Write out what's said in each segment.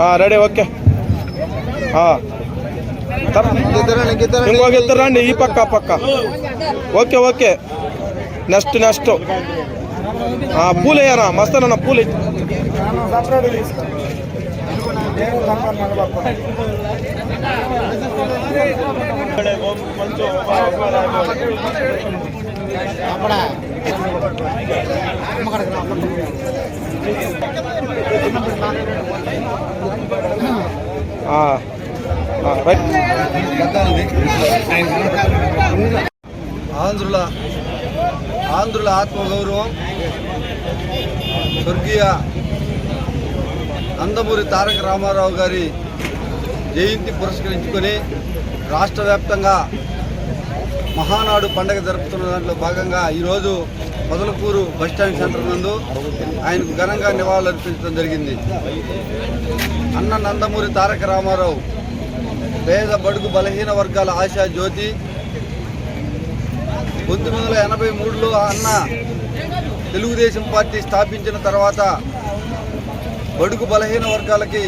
ಹಾಂ ready okay ಹಾಂ. ರಂಡಿ ಈ ಪಕ್ಕ ಪಕ್ಕ. ಓಕೆ ಓಕೆ ನೆಕ್ಸ್ಟ್ ನೆಕ್ಸ್ಟು ಹಾಂ ಪೂಲೆಯಣ ಮಸ್ತನ ಪೂಲೆ. ఆంధ్రుల ఆంధ్రుల ఆత్మగౌరవం స్వర్గీయ నందమూరి తారక రామారావు గారి జయంతి పురస్కరించుకొని రాష్ట్ర వ్యాప్తంగా మహానాడు పండగ జరుపుతున్న దాంట్లో భాగంగా ఈరోజు మొదలకూరు బస్టాండ్ సెంటర్ నందు ఆయనకు ఘనంగా నివాళులర్పించడం జరిగింది. అన్న నందమూరి తారక రామారావు పేద బడుగు బలహీన వర్గాల ఆశా జ్యోతి పంతొమ్మిది వందల ఎనభై మూడులో అన్న తెలుగుదేశం పార్టీ స్థాపించిన తర్వాత బడుగు బలహీన వర్గాలకి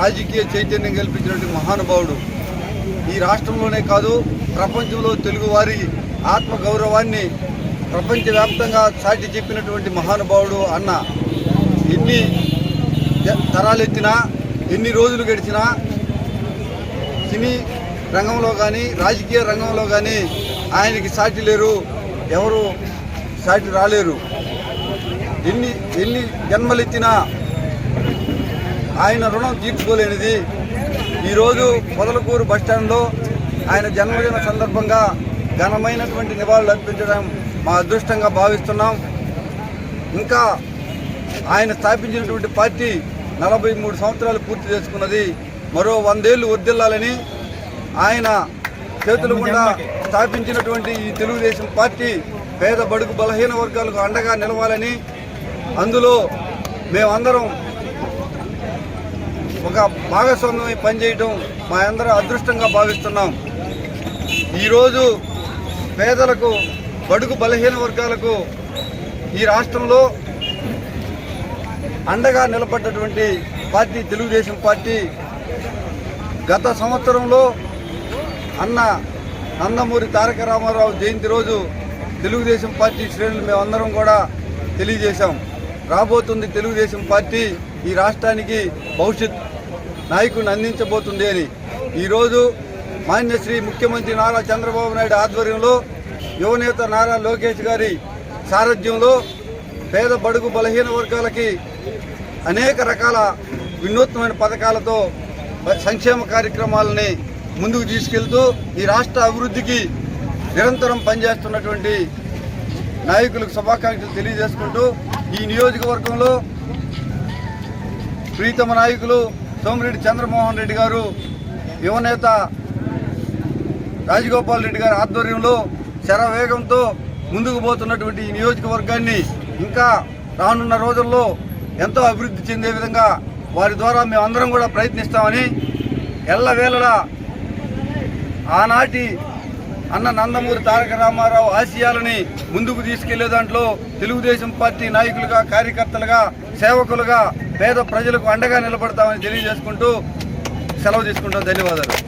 రాజకీయ చైతన్యం కల్పించినటువంటి మహానుభావుడు. ఈ రాష్ట్రంలోనే కాదు ప్రపంచంలో తెలుగువారి ఆత్మ గౌరవాన్ని ప్రపంచవ్యాప్తంగా చాటి చెప్పినటువంటి మహానుభావుడు అన్న ఎన్ని తరాలెత్తినా ఎన్ని రోజులు గడిచినా సినీ రంగంలో కానీ రాజకీయ రంగంలో కానీ ఆయనకి సాటి లేరు ఎవరు సాటి రాలేరు. ఎన్ని ఎన్ని జన్మలెత్తినా ఆయన రుణం తీర్చుకోలేనిది ఈరోజు పొదలకూరు బస్టాండ్లో ఆయన జన్మదిన సందర్భంగా ఘనమైనటువంటి నివాళులు అర్పించడం మా అదృష్టంగా భావిస్తున్నాం. ఇంకా ఆయన స్థాపించినటువంటి పార్టీ నలభై మూడు సంవత్సరాలు పూర్తి చేసుకున్నది. మరో వందేళ్ళు వర్దిల్లాలని ఆయన చేతులు గుండా స్థాపించినటువంటి ఈ తెలుగుదేశం పార్టీ పేద బడుగు బలహీన వర్గాలకు అండగా నిలవాలని అందులో మేమందరం ఒక భాగస్వామ్యమై పనిచేయటం మా అందరూ అదృష్టంగా భావిస్తున్నాం. ఈరోజు పేదలకు బడుగు బలహీన వర్గాలకు ఈ రాష్ట్రంలో అండగా నిలబడ్డటువంటి పార్టీ తెలుగుదేశం పార్టీ గత సంవత్సరంలో అన్న నందమూరి తారక రామారావు జయంతి రోజు తెలుగుదేశం పార్టీ శ్రేణులు మేమందరం కూడా తెలియజేశాం. రాబోతుంది తెలుగుదేశం పార్టీ ఈ రాష్ట్రానికి భవిష్యత్ నాయకుడిని అందించబోతుంది అని. ఈరోజు మాన్యశ్రీ ముఖ్యమంత్రి నారా చంద్రబాబు నాయుడు ఆధ్వర్యంలో యువనేత నారా లోకేష్ గారి సారథ్యంలో పేద బడుగు బలహీన వర్గాలకి అనేక రకాల వినూత్నమైన పథకాలతో సంక్షేమ కార్యక్రమాలని ముందుకు తీసుకెళ్తూ ఈ రాష్ట్ర అభివృద్ధికి నిరంతరం పనిచేస్తున్నటువంటి నాయకులకు శుభాకాంక్షలు తెలియజేసుకుంటూ ఈ నియోజకవర్గంలో ప్రీతమ నాయకులు సోమిరెడ్డి చంద్రమోహన్ రెడ్డి గారు యువనేత రాజగోపాల్ రెడ్డి గారి ఆధ్వర్యంలో శరవేగంతో ముందుకు పోతున్నటువంటి ఈ నియోజకవర్గాన్ని ఇంకా రానున్న రోజుల్లో ఎంతో అభివృద్ధి చెందే విధంగా వారి ద్వారా మేము అందరం కూడా ప్రయత్నిస్తామని ఎల్లవేళలా ఆనాటి అన్న నందమూరి తారక రామారావు ఆశయాలని ముందుకు తీసుకెళ్ళే దాంట్లో తెలుగుదేశం పార్టీ నాయకులుగా కార్యకర్తలుగా సేవకులుగా పేద ప్రజలకు అండగా నిలబడతామని తెలియజేసుకుంటూ సెలవు తీసుకుంటాం. ధన్యవాదాలు.